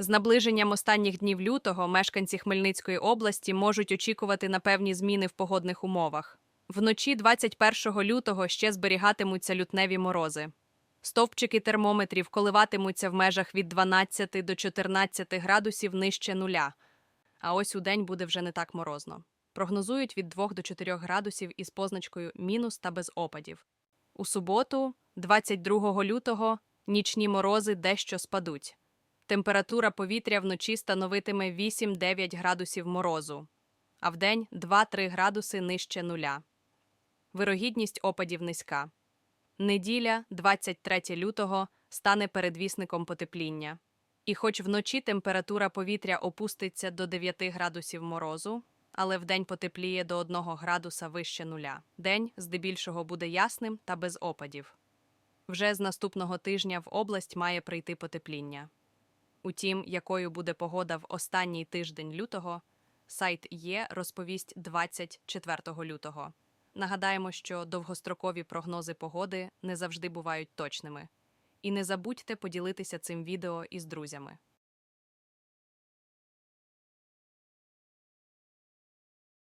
З наближенням останніх днів лютого мешканці Хмельницької області можуть очікувати на певні зміни в погодних умовах. Вночі 21 лютого ще зберігатимуться лютневі морози. Стовпчики термометрів коливатимуться в межах від 12 до 14 градусів нижче нуля. А ось у день буде вже не так морозно. Прогнозують від 2 до 4 градусів із позначкою мінус та без опадів. У суботу, 22 лютого, нічні морози дещо спадуть. Температура повітря вночі становитиме 8-9 градусів морозу, а вдень 2-3 градуси нижче нуля. Вирогідність опадів низька. Неділя, 23 лютого, стане передвісником потепління. І хоч вночі температура повітря опуститься до 9 градусів морозу, але вдень потепліє до 1 градуса вище нуля. День здебільшого буде ясним та без опадів. Вже з наступного тижня в область має прийти потепління. Утім, якою буде погода в останній тиждень лютого, сайт є розповість 24 лютого. Нагадаємо, що довгострокові прогнози погоди не завжди бувають точними. І не забудьте поділитися цим відео із друзями.